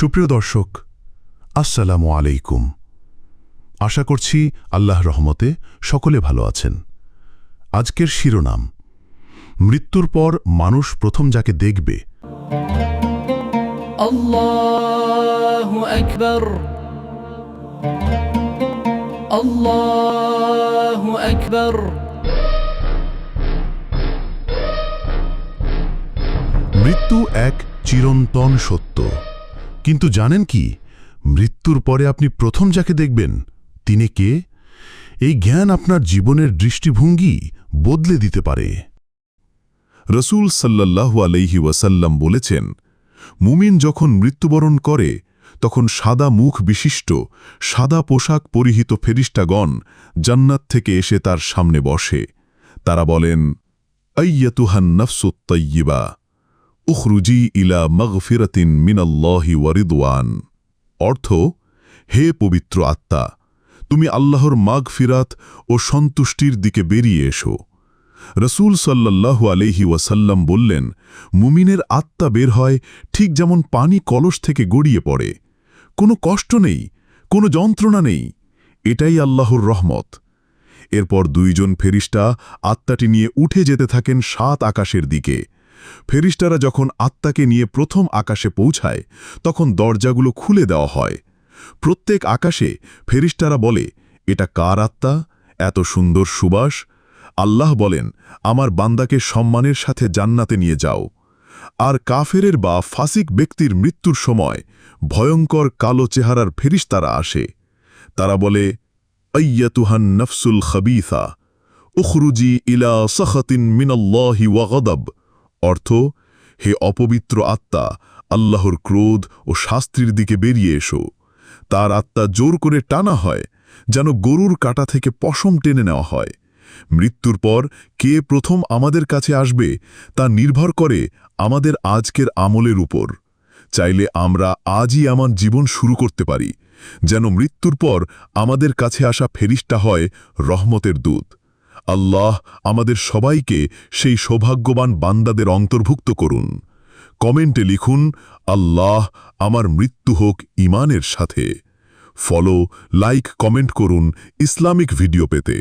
সুপ্রিয় দর্শক আসসালামু আলাইকুম। আশা করছি আল্লাহ রহমতে সকলে ভালো আছেন। আজকের শিরোনাম মৃত্যুর পর মানুষ প্রথম যাকে দেখবে। মৃত্যু এক চিরন্তন সত্য। কিন্তু জানেন কি? মৃত্যুর পরে আপনি প্রথম যাকে দেখবেন, তিনি কে? এই জ্ঞান আপনার জীবনের দৃষ্টিভঙ্গি বদলে দিতে পারে। রসুল সাল্লাল্লাহু আলাইহি ওয়াসাল্লাম বলেছেন, মুমিন যখন মৃত্যুবরণ করে, তখন সাদা মুখ বিশিষ্ট, সাদা পোশাক পরিহিত ফেরিস্টাগণ জান্নাত থেকে এসে তার সামনে বসে। তারা বলেন আইয়াতুহান নফসুত তৈয়িবা উখরুজি ইলা মগফিরতিন মিনাল্লাহি ওয়ারিদওয়ান অর্থ, হে পবিত্র আত্মা, তুমি আল্লাহর মাগ ফিরাত ও সন্তুষ্টির দিকে বেরিয়ে এসো। রসুল সাল্লাল্লাহু আলহি ওয়াসাল্লাম বললেন, মুমিনের আত্মা বের হয় ঠিক যেমন পানি কলস থেকে গড়িয়ে পড়ে। কোনো কষ্ট নেই, কোনো যন্ত্রণা নেই। এটাই আল্লাহর রহমত। এরপর দুইজন ফেরিস্টা আত্মাটি নিয়ে উঠে যেতে থাকেন সাত আকাশের দিকে। ফেরিস্টারা যখন আত্মাকে নিয়ে প্রথম আকাশে পৌঁছায়, তখন দরজাগুলো খুলে দেওয়া হয়। প্রত্যেক আকাশে ফেরিস্টারা বলে, এটা কার আত্মা? এত সুন্দর সুবাস। আল্লাহ বলেন, আমার বান্দাকে সম্মানের সাথে জান্নাতে নিয়ে যাও। আর কাফেরের বা ফাসিক ব্যক্তির মৃত্যুর সময় ভয়ঙ্কর কালো চেহারার ফেরিস্তারা আসে। তারা বলে, আইয়াতুহান নফসুল খবিসা, উখরুজি ইলা সখতিন মিনাল্লাহি ওয়াগদব অর্থ, হে অপবিত্র আত্মা, আল্লাহর ক্রোধ ও শাস্ত্রীর দিকে বেরিয়ে এসো। তার আত্মা জোর করে টানা হয়, যেন গরুর কাটা থেকে পশম টেনে নেওয়া হয়। মৃত্যুর পর কে প্রথম আমাদের কাছে আসবে, তা নির্ভর করে আমাদের আজকের আমলের উপর। চাইলে আমরা আজই আমার জীবন শুরু করতে পারি, যেন মৃত্যুর পর আমাদের কাছে আসা ফেরিস্টা হয় রহমতের দূত। আল্লাহ আমাদের সবাইকে সেই সৌভাগ্যবান বান্দাদের অন্তর্ভুক্ত করুন। কমেন্টে লিখুন, আল্লাহ আমার মৃত্যু হোক ইমানের সাথে। ফলো লাইক কমেন্ট করুন ইসলামিক ভিডিও পেতে।